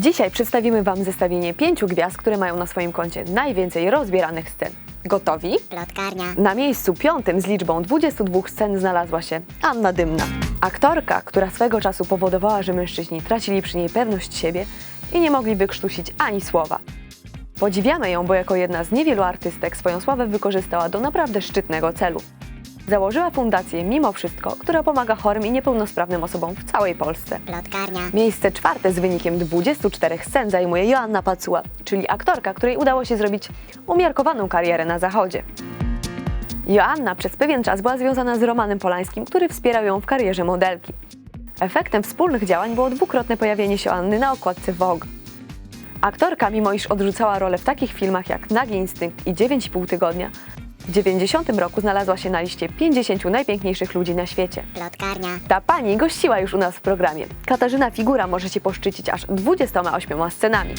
Dzisiaj przedstawimy Wam zestawienie pięciu gwiazd, które mają na swoim koncie najwięcej rozbieranych scen. Gotowi? Plotkarnia. Na miejscu piątym z liczbą 22 scen znalazła się Anna Dymna. Aktorka, która swego czasu powodowała, że mężczyźni tracili przy niej pewność siebie i nie mogli wykrztusić ani słowa. Podziwiamy ją, bo jako jedna z niewielu artystek swoją sławę wykorzystała do naprawdę szczytnego celu. Założyła fundację Mimo Wszystko, która pomaga chorym i niepełnosprawnym osobom w całej Polsce. Plotkarnia. Miejsce czwarte z wynikiem 24 scen zajmuje Joanna Pacuła, czyli aktorka, której udało się zrobić umiarkowaną karierę na zachodzie. Joanna przez pewien czas była związana z Romanem Polańskim, który wspierał ją w karierze modelki. Efektem wspólnych działań było dwukrotne pojawienie się Anny na okładce Vogue. Aktorka, mimo iż odrzucała rolę w takich filmach jak Nagi Instynkt i 9,5 tygodnia, w 90 roku znalazła się na liście 50 najpiękniejszych ludzi na świecie. Plotkarnia. Ta pani gościła już u nas w programie. Katarzyna Figura może się poszczycić aż 28 scenami.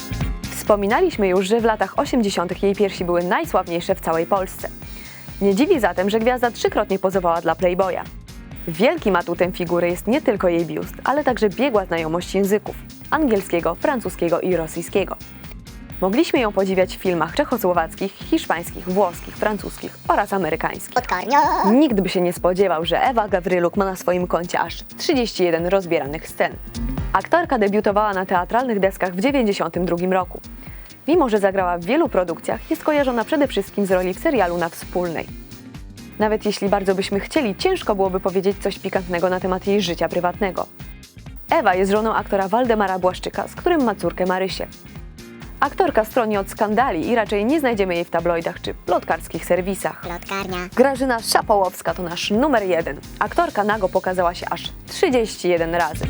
Wspominaliśmy już, że w latach 80. jej piersi były najsławniejsze w całej Polsce. Nie dziwi zatem, że gwiazda trzykrotnie pozowała dla Playboya. Wielkim atutem figury jest nie tylko jej biust, ale także biegła znajomość języków angielskiego, francuskiego i rosyjskiego. Mogliśmy ją podziwiać w filmach czechosłowackich, hiszpańskich, włoskich, francuskich oraz amerykańskich. Plotkarnia. Nikt by się nie spodziewał, że Ewa Gawryluk ma na swoim koncie aż 31 rozbieranych scen. Aktorka debiutowała na teatralnych deskach w 1992 roku. Mimo, że zagrała w wielu produkcjach, jest kojarzona przede wszystkim z roli w serialu na Wspólnej. Nawet jeśli bardzo byśmy chcieli, ciężko byłoby powiedzieć coś pikantnego na temat jej życia prywatnego. Ewa jest żoną aktora Waldemara Błaszczyka, z którym ma córkę Marysię. Aktorka stroni od skandali i raczej nie znajdziemy jej w tabloidach czy plotkarskich serwisach. Plotkarnia. Grażyna Szapołowska to nasz numer jeden. Aktorka nago pokazała się aż 31 razy.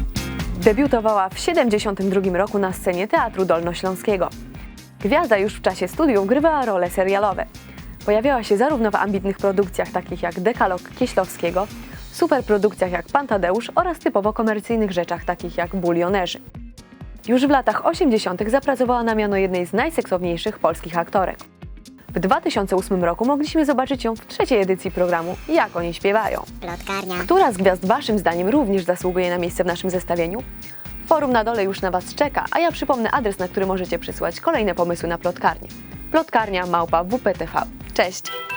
Debiutowała w 72 roku na scenie Teatru Dolnośląskiego. Gwiazda już w czasie studiów grywała role serialowe. Pojawiała się zarówno w ambitnych produkcjach takich jak Dekalog Kieślowskiego, superprodukcjach jak Pan Tadeusz oraz typowo komercyjnych rzeczach takich jak Bulionerzy. Już w latach 80. zapracowała na miano jednej z najseksowniejszych polskich aktorek. W 2008 roku mogliśmy zobaczyć ją w trzeciej edycji programu Jak oni śpiewają. Plotkarnia. Która z gwiazd Waszym zdaniem również zasługuje na miejsce w naszym zestawieniu? Forum na dole już na Was czeka, a ja przypomnę adres, na który możecie przysłać kolejne pomysły na plotkarnię. Plotkarnia małpa WPTV. Cześć!